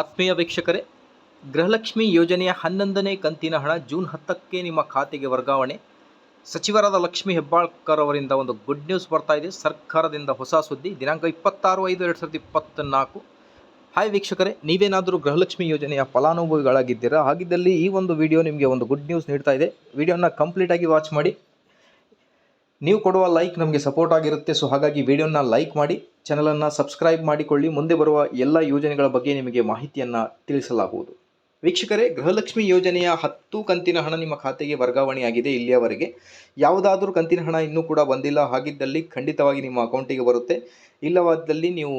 ಆತ್ಮೀಯ ವೀಕ್ಷಕರೇ, ಗೃಹಲಕ್ಷ್ಮಿ ಯೋಜನೆಯ ಹನ್ನೊಂದನೇ ಕಂತಿನ ಹಣ ಜೂನ್ ಹತ್ತಕ್ಕೆ ನಿಮ್ಮ ಖಾತೆಗೆ ವರ್ಗಾವಣೆ. ಸಚಿವರಾದ ಲಕ್ಷ್ಮಿ ಹೆಬ್ಬಾಳ್ಕರ್ ಅವರಿಂದ ಒಂದು ಗುಡ್ ನ್ಯೂಸ್ ಬರ್ತಾ ಇದೆ. ಸರ್ಕಾರದಿಂದ ಹೊಸ ಸುದ್ದಿ, ದಿನಾಂಕ ಇಪ್ಪತ್ತಾರು ಐದು ಎರಡು ಸಾವಿರದ ಇಪ್ಪತ್ತ್ನಾಲ್ಕು ಹಾಯ್ ವೀಕ್ಷಕರೇ, ನೀವೇನಾದರೂ ಗೃಹಲಕ್ಷ್ಮಿ ಯೋಜನೆಯ ಫಲಾನುಭವಿಗಳಾಗಿದ್ದೀರಾ? ಹಾಗಿದ್ದಲ್ಲಿ ಈ ಒಂದು ವಿಡಿಯೋ ನಿಮಗೆ ಒಂದು ಗುಡ್ ನ್ಯೂಸ್ ನೀಡ್ತಾ ಇದೆ. ವಿಡಿಯೋನ ಕಂಪ್ಲೀಟಾಗಿ ವಾಚ್ ಮಾಡಿ. ನೀವು ಕೊಡುವ ಲೈಕ್ ನಮಗೆ ಸಪೋರ್ಟ್ ಆಗಿರುತ್ತೆ. ಸೊ ಹಾಗಾಗಿ ವಿಡಿಯೋನ ಲೈಕ್ ಮಾಡಿ. ಚಾನಲನ್ನು ಸಬ್ಸ್ಕ್ರೈಬ್ ಮಾಡಿಕೊಳ್ಳಿ. ಮುಂದೆ ಬರುವ ಎಲ್ಲ ಯೋಜನೆಗಳ ಬಗ್ಗೆ ನಿಮಗೆ ಮಾಹಿತಿಯನ್ನು ತಿಳಿಸಲಾಗುವುದು. ವೀಕ್ಷಕರೇ, ಗೃಹಲಕ್ಷ್ಮಿ ಯೋಜನೆಯ ಹತ್ತು ಕಂತಿನ ಹಣ ನಿಮ್ಮ ಖಾತೆಗೆ ವರ್ಗಾವಣೆಯಾಗಿದೆ ಇಲ್ಲಿಯವರೆಗೆ. ಯಾವುದಾದರೂ ಕಂತಿನ ಹಣ ಇನ್ನೂ ಕೂಡ ಬಂದಿಲ್ಲ. ಹಾಗಿದ್ದಲ್ಲಿ ಖಂಡಿತವಾಗಿ ನಿಮ್ಮ ಅಕೌಂಟಿಗೆ ಬರುತ್ತೆ. ಇಲ್ಲವಾದಲ್ಲಿ ನೀವು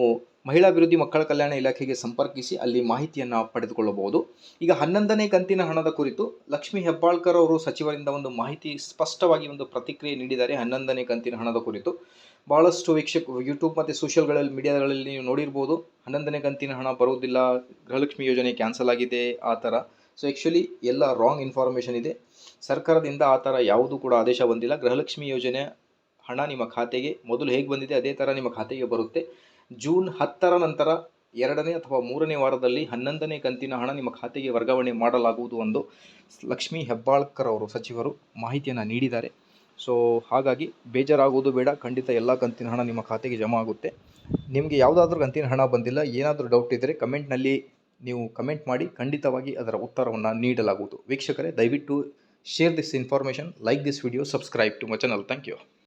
ಮಹಿಳಾ ಅಭಿವೃದ್ಧಿ ಮಕ್ಕಳ ಕಲ್ಯಾಣ ಇಲಾಖೆಗೆ ಸಂಪರ್ಕಿಸಿ ಅಲ್ಲಿ ಮಾಹಿತಿಯನ್ನು ಪಡೆದುಕೊಳ್ಳಬಹುದು. ಈಗ ಹನ್ನೊಂದನೇ ಕಂತಿನ ಹಣದ ಕುರಿತು ಲಕ್ಷ್ಮಿ ಹೆಬ್ಬಾಳ್ಕರ್ ಅವರು ಸಚಿವರಿಂದ ಒಂದು ಮಾಹಿತಿ ಸ್ಪಷ್ಟವಾಗಿ ಒಂದು ಪ್ರತಿಕ್ರಿಯೆ ನೀಡಿದ್ದಾರೆ ಹನ್ನೊಂದನೇ ಕಂತಿನ ಹಣದ ಕುರಿತು. ಭಾಳಷ್ಟು ವೀಕ್ಷಕ ಯೂಟ್ಯೂಬ್ ಮತ್ತು ಸೋಷಿಯಲ್ಗಳಲ್ಲಿ ಮೀಡಿಯಾಗಳಲ್ಲಿ ನೀವು ನೋಡಿರ್ಬೋದು, ಹನ್ನೊಂದನೇ ಕಂತಿನ ಹಣ ಬರುವುದಿಲ್ಲ, ಗೃಹಲಕ್ಷ್ಮಿ ಯೋಜನೆ ಕ್ಯಾನ್ಸಲ್ ಆಗಿದೆ, ಆ ಥರ. ಸೊ ಆ್ಯಕ್ಚುಲಿ ಎಲ್ಲ ರಾಂಗ್ ಇನ್ಫಾರ್ಮೇಷನ್ ಇದೆ. ಸರ್ಕಾರದಿಂದ ಆ ಥರ ಯಾವುದೂ ಕೂಡ ಆದೇಶ ಬಂದಿಲ್ಲ. ಗೃಹಲಕ್ಷ್ಮಿ ಯೋಜನೆ ಹಣ ನಿಮ್ಮ ಖಾತೆಗೆ, ಮೊದಲು ಹೇಗೆ ಬಂದಿದೆ, ಅದೇ ಥರ ನಿಮ್ಮ ಖಾತೆಗೆ ಬರುತ್ತೆ. ಜೂನ್ ಹತ್ತರ ನಂತರ ಎರಡನೇ ಅಥವಾ ಮೂರನೇ ವಾರದಲ್ಲಿ ಹನ್ನೊಂದನೇ ಕಂತಿನ ಹಣ ನಿಮ್ಮ ಖಾತೆಗೆ ವರ್ಗಾವಣೆ ಮಾಡಲಾಗುವುದು ಎಂದು ಲಕ್ಷ್ಮೀ ಹೆಬ್ಬಾಳ್ಕರ್ ಅವರು ಸಚಿವರು ಮಾಹಿತಿಯನ್ನು ನೀಡಿದ್ದಾರೆ. ಸೊ ಹಾಗಾಗಿ ಬೇಜಾರಾಗುವುದು ಬೇಡ. ಖಂಡಿತ ಎಲ್ಲ ಕಂತಿನ ಹಣ ನಿಮ್ಮ ಖಾತೆಗೆ ಜಮಾ ಆಗುತ್ತೆ. ನಿಮಗೆ ಯಾವುದಾದ್ರೂ ಕಂತಿನ ಹಣ ಬಂದಿಲ್ಲ, ಏನಾದರೂ ಡೌಟ್ ಇದ್ದರೆ ಕಮೆಂಟ್ನಲ್ಲಿ ನೀವು ಕಮೆಂಟ್ ಮಾಡಿ, ಖಂಡಿತವಾಗಿ ಅದರ ಉತ್ತರವನ್ನು ನೀಡಲಾಗುವುದು. ವೀಕ್ಷಕರೇ, ದಯವಿಟ್ಟು share this information like this video subscribe to my channel thank you